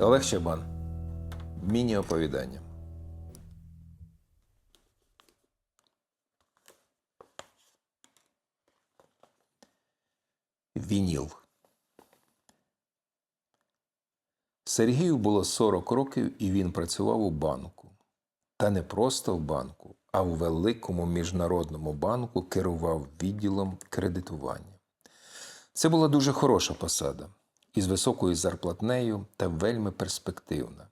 Олег Щебан. Міні-оповідання. Вініл. Сергію було 40 років, і він працював у банку. Та не просто в банку, а в великому міжнародному банку керував відділом кредитування. Це була дуже хороша посада із високою зарплатнею та вельми перспективна.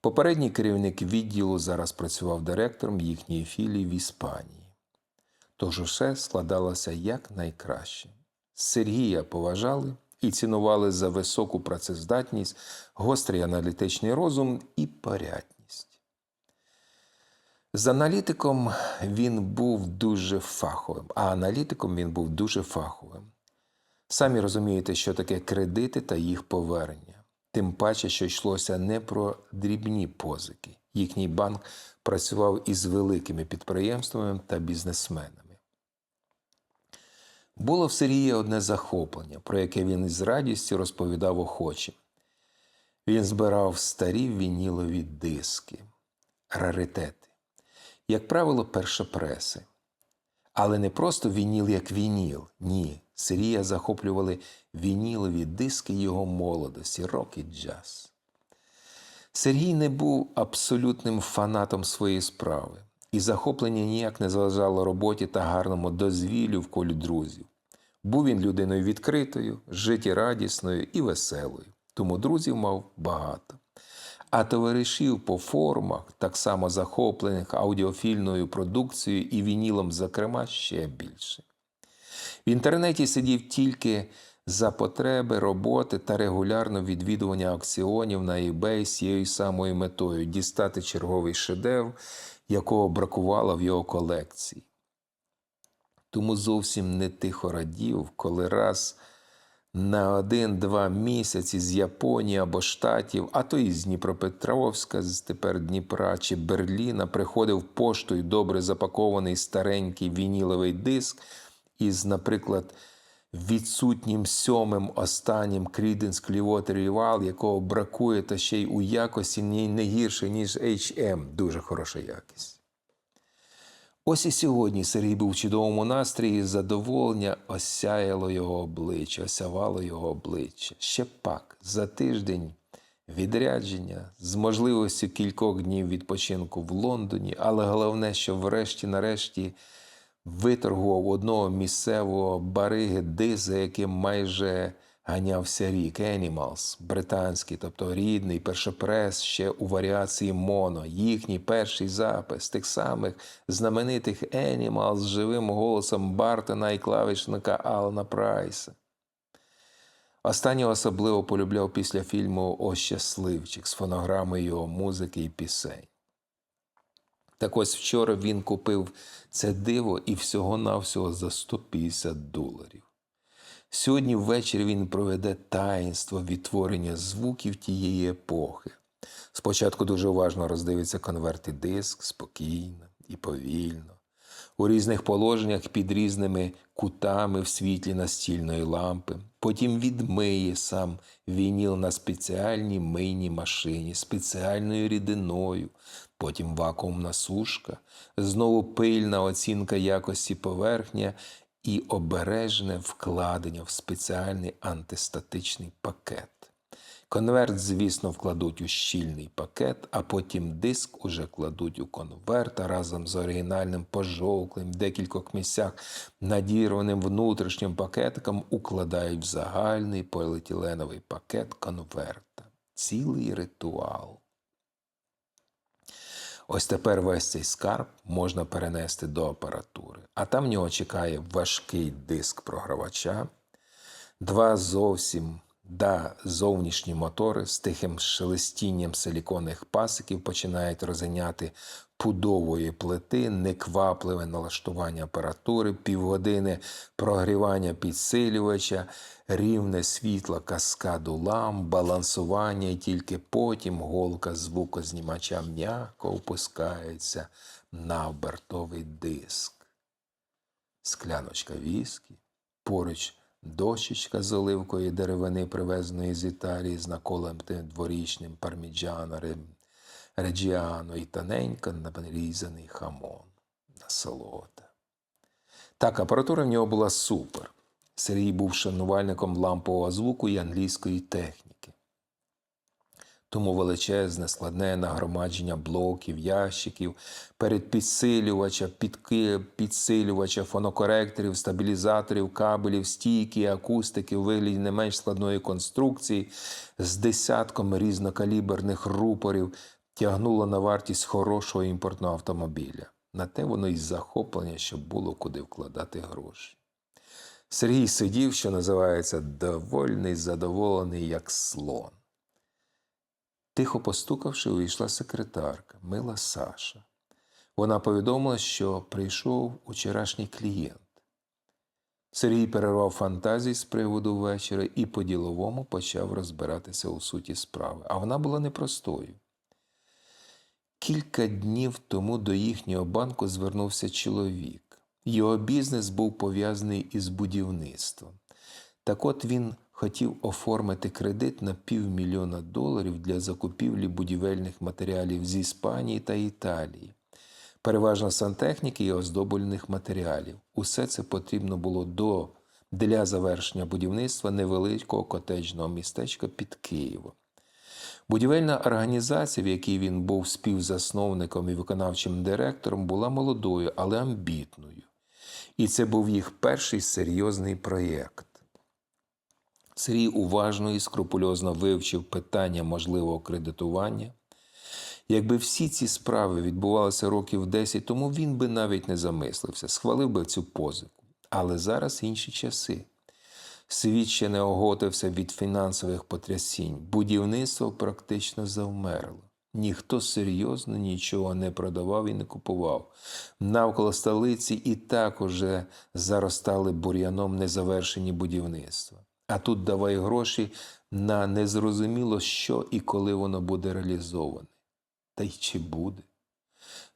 Попередній керівник відділу зараз працював директором їхньої філії в Іспанії. Тож усе складалося якнайкраще. Сергія поважали і цінували за високу працездатність, гострий аналітичний розум і порядність. З аналітиком він був дуже фаховим, а аналітиком він був дуже фаховим. Самі розумієте, що таке кредити та їх повернення. Тим паче, що йшлося не про дрібні позики. Їхній банк працював із великими підприємствами та бізнесменами. Було в Сергія одне захоплення, про яке він із радістю розповідав охоче. Він збирав старі вінілові диски, раритети, як правило, першопреси. Але не просто вініл як вініл. Ні. Сергія захоплювали вінілові диски його молодості, рок і джаз. Сергій не був абсолютним фанатом своєї справи, і захоплення ніяк не заважало роботі та гарному дозвіллю в колі друзів. Був він людиною відкритою, життєрадісною і веселою, тому друзів мав багато. А товаришів по форумах, так само захоплених аудіофільною продукцією і вінілом, зокрема, ще більше. В інтернеті сидів тільки за потреби роботи та регулярно відвідування аукціонів на eBay з цією самою метою дістати черговий шедевр, якого бракувало в його колекції. Тому зовсім не тихо радів, коли раз на один-два місяці з Японії або Штатів, а то і з Дніпропетровська, з тепер Дніпра чи Берліна, приходив поштою добре запакований старенький вініловий диск із, наприклад, відсутнім сьомим останнім Creedence Clearwater Revival, якого бракує та ще й у якості не гірше, ніж HM. Дуже хороша якість. Ось і сьогодні Сергій був в чудовому настрої, задоволення осяяло його обличчя, осявало його обличчя. Ще пак за тиждень відрядження з можливістю кількох днів відпочинку в Лондоні, але головне, що врешті-нарешті виторгував одного місцевого бариги дис, за яким майже ганявся рік Animals, британський, тобто рідний першопрес ще у варіації моно, їхній перший запис тих самих знаменитих Animals з живим голосом Бартона і клавішника Алана Прайса. Останнього особливо полюбляв після фільму О щасливчик з фонограми його музики і пісень. Так ось вчора він купив це диво і всього-навсього за 150 доларів. Сьогодні ввечері він проведе таїнство відтворення звуків тієї епохи. Спочатку дуже уважно роздивиться конверт і диск спокійно і повільно, у різних положеннях під різними кутами в світлі настільної лампи. Потім відмиє сам вініл на спеціальній мийній машині, спеціальною рідиною, потім вакуумна сушка, знову пильна оцінка якості поверхня і обережне вкладення в спеціальний антистатичний пакет. Конверт, звісно, вкладуть у щільний пакет, а потім диск уже кладуть у конверт а разом з оригінальним пожовклим в декількох місцях надірваним внутрішнім пакетиком укладають в загальний поліетиленовий пакет конверта. Цілий ритуал. Ось тепер весь цей скарб можна перенести до апаратури, а там в нього чекає важкий диск програвача, два зовсім да, зовнішні мотори з тихим шелестінням силіконних пасиків починають розганяти пудової плити, неквапливе налаштування апаратури, півгодини прогрівання підсилювача, рівне світло каскаду ламп, балансування, і тільки потім голка звукознімача м'яко опускається на обертовий диск. Скляночка віскі, поруч дощечка з оливкої деревини, привезеної з Італії з наколотим дворічним парміджана, реджіано і тоненько нарізаний хамон. Насолода. Так, апаратура в нього була супер. Сергій був шанувальником лампового звуку і англійської техніки. Тому величезне складне нагромадження блоків, ящиків, передпідсилювача, підки, підсилювача, фонокоректорів, стабілізаторів, кабелів, стійки, акустики у вигляді не менш складної конструкції з десятками різнокаліберних рупорів тягнуло на вартість хорошого імпортного автомобіля. На те воно й захоплення, щоб було куди вкладати гроші. Сергій сидів, що називається, довольний, задоволений, як слон. Тихо постукавши, увійшла секретарка, мила Саша. Вона повідомила, що прийшов учорашній клієнт. Сергій перервав фантазії з приводу вечора і по-діловому почав розбиратися у суті справи, а вона була непростою. Кілька днів тому до їхнього банку звернувся чоловік. Його бізнес був пов'язаний із будівництвом. Так от він хотів оформити кредит на півмільйона доларів для закупівлі будівельних матеріалів з Іспанії та Італії, переважно сантехніки і оздоблювальних матеріалів. Усе це потрібно було до, для завершення будівництва невеликого котеджного містечка під Києвом. Будівельна організація, в якій він був співзасновником і виконавчим директором, була молодою, але амбітною. І це був їх перший серйозний проєкт. Сергій уважно і скрупульозно вивчив питання можливого кредитування. Якби всі ці справи відбувалися років 10 тому, він би навіть не замислився, схвалив би цю позику. Але зараз інші часи. Світ ще не оготився від фінансових потрясінь. Будівництво практично завмерло. Ніхто серйозно нічого не продавав і не купував. Навколо столиці і так уже заростали бур'яном незавершені будівництва. А тут давай гроші на незрозуміло, що і коли воно буде реалізоване. Та й чи буде?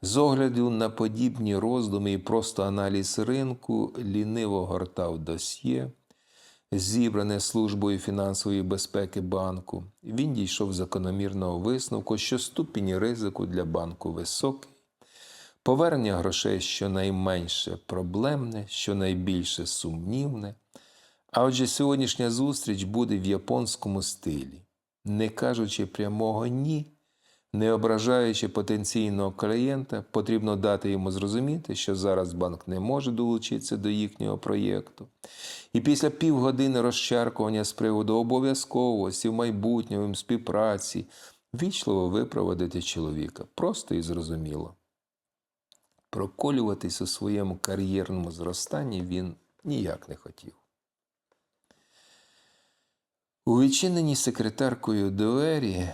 З огляду на подібні роздуми і просто аналіз ринку ліниво гортав досьє, зібране службою фінансової безпеки банку, він дійшов закономірного висновку, що ступінь ризику для банку високий, повернення грошей щонайменше проблемне, щонайбільше сумнівне. А отже, сьогоднішня зустріч буде в японському стилі, не кажучи прямого ні, не ображаючи потенційного клієнта, потрібно дати йому зрозуміти, що зараз банк не може долучитися до їхнього проєкту. І після півгодини розчаркування з приводу обов'язковості в майбутньому співпраці вічливо випроводити чоловіка просто і зрозуміло. Проколюватись у своєму кар'єрному зростанні він ніяк не хотів. У відчиненій секретаркою двері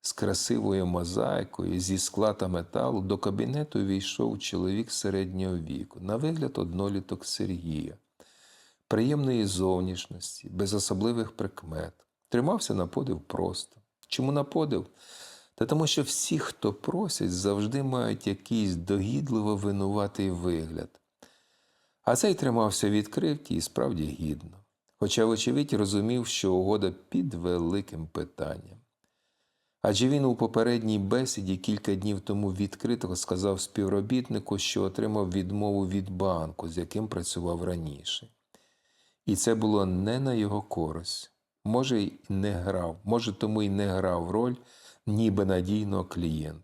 з красивою мозаїкою, зі скла та металу до кабінету війшов чоловік середнього віку, на вигляд одноліток Сергія, приємної зовнішності, без особливих прикмет. Тримався на подив просто. Чому на подив? Та тому, що всі, хто просять, завжди мають якийсь догідливо винуватий вигляд. А цей тримався відкритий і справді гідно. Хоча, вочевидь, розумів, що угода під великим питанням. Адже він у попередній бесіді кілька днів тому відкрито сказав співробітнику, що отримав відмову від банку, з яким працював раніше. І це було не на його користь. Може, й не грав, може, тому й не грав роль ніби надійного клієнта.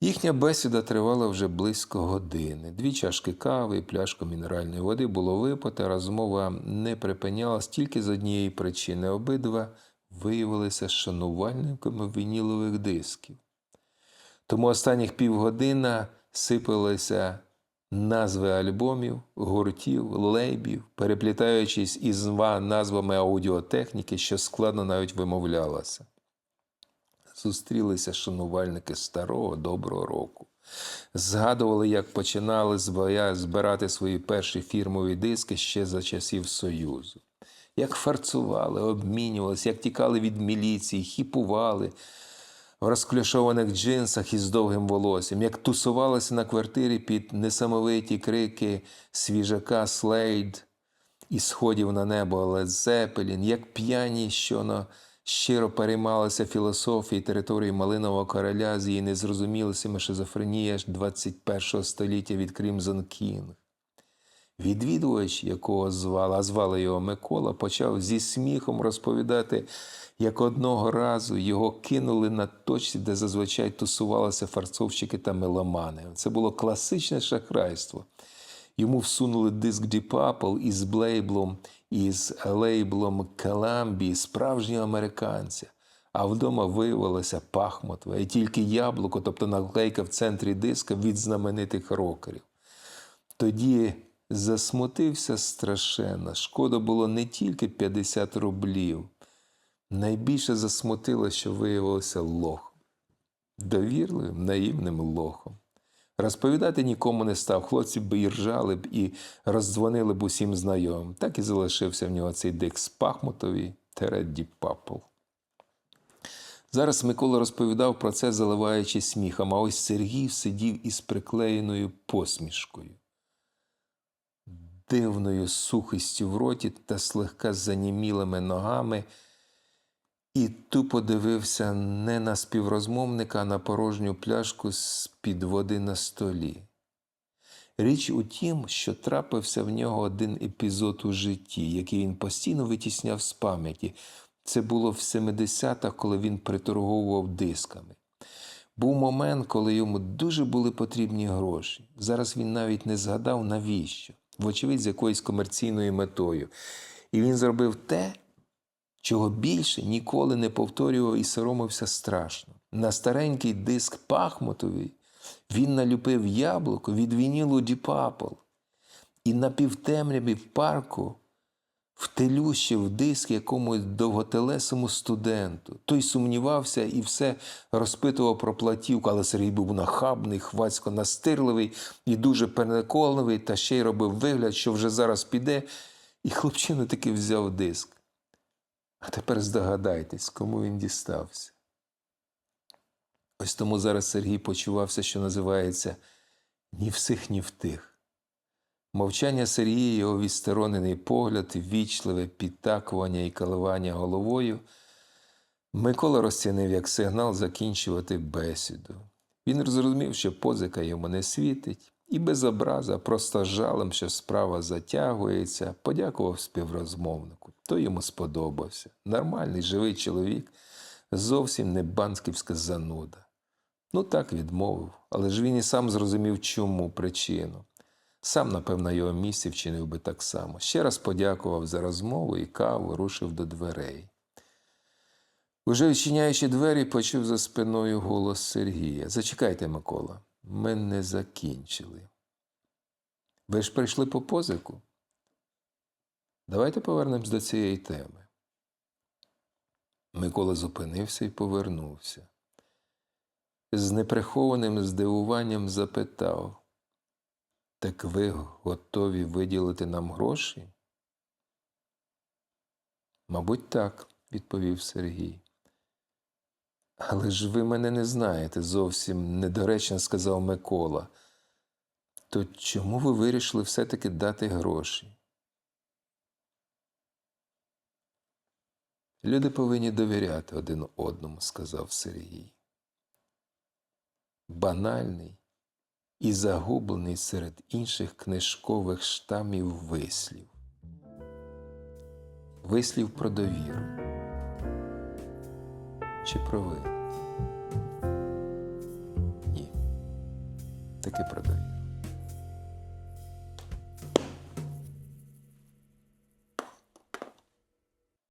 Їхня бесіда тривала вже близько години. Дві чашки кави і пляшку мінеральної води було випито, розмова не припинялась тільки з однієї причини. Обидва виявилися шанувальниками вінілових дисків. Тому останніх півгодина сипалися назви альбомів, гуртів, лейбів, переплітаючись із назвами аудіотехніки, що складно навіть вимовлялося. Зустрілися шанувальники старого доброго року. Згадували, як починали збирати свої перші фірмові диски ще за часів Союзу як фарцували, обмінювалися, як тікали від міліції, хіпували в розклюшованих джинсах із довгим волоссям, як тусувалися на квартирі під несамовиті крики свіжака Слейд, і сходів на небо Лед Зепелін, як п'яні, що на щиро переймалися філософії території Малинового короля з її незрозумілостями шизофренії 21 століття від Крімзон Кінг. Відвідувач, якого звали, а звали його Микола, почав зі сміхом розповідати, як одного разу його кинули на точці, де зазвичай тусувалися фарцовщики та меломани. Це було класичне шахрайство. Йому всунули диск Deep Apple із блейблом, із лейблом Columbia, справжнього американця. А вдома виявилося пахмотове, і тільки яблуко, тобто наклейка в центрі диска від знаменитих рокерів. Тоді засмутився страшенно. Шкода було не тільки 50 рублів. Найбільше засмутило, що виявилося лохом. Довірливим, наївним лохом. Розповідати нікому не став. Хлопці б і ржали б і роздзвонили б усім знайомим. Так і залишився в нього цей дик з Пахмутові Тередді Папл. Зараз Микола розповідав про це, заливаючи сміхом, а ось Сергій сидів із приклеєною посмішкою, дивною сухістю в роті та слегка занімілими ногами, і тупо дивився не на співрозмовника, а на порожню пляшку з-під води на столі. Річ у тім, що трапився в нього один епізод у житті, який він постійно витісняв з пам'яті. Це було в 70-х, коли він приторговував дисками. Був момент, коли йому дуже були потрібні гроші. Зараз він навіть не згадав, навіщо, вочевидь, з якоюсь комерційною метою. І він зробив те, чого більше ніколи не повторював і соромився страшно. На старенький диск Пахмотовий він налюпив яблуко від вінілу Діпапл. І на півтемряві парку втелющив диск якомусь довготелесому студенту. Той сумнівався і все розпитував про платівку, але Сергій був нахабний, хвацько настирливий і дуже переконливий, та ще й робив вигляд, що вже зараз піде, і хлопчина таки взяв диск. А тепер здогадайтесь, кому він дістався. Ось тому зараз Сергій почувався, що називається ні в сих, ні в тих. Мовчання Сергія, його відсторонений погляд, ввічливе підтакування і коливання головою. Микола розцінив як сигнал закінчувати бесіду. Він зрозумів, що позика йому не світить, і без образа, просто жалем, що справа затягується, подякував співрозмовнику. Той йому сподобався. Нормальний, живий чоловік, зовсім не банківська зануда. Ну так відмовив, але ж він і сам зрозумів, чому причину. Сам, напевно, його місці вчинив би так само. Ще раз подякував за розмову і каву рушив до дверей. Уже відчиняючи двері, почув за спиною голос Сергія. Зачекайте, Микола, ми не закінчили. Ви ж прийшли по позику? Давайте повернемось до цієї теми. Микола зупинився і повернувся. З неприхованим здивуванням запитав. Так ви готові виділити нам гроші? Мабуть, так, відповів Сергій. Але ж ви мене не знаєте, зовсім недоречно сказав Микола. То чому ви вирішили все-таки дати гроші? Люди повинні довіряти один одному, сказав Сергій. Банальний і загублений серед інших книжкових штамів вислів. Вислів про довіру. Чи про ви? Ні. Таки про довіру.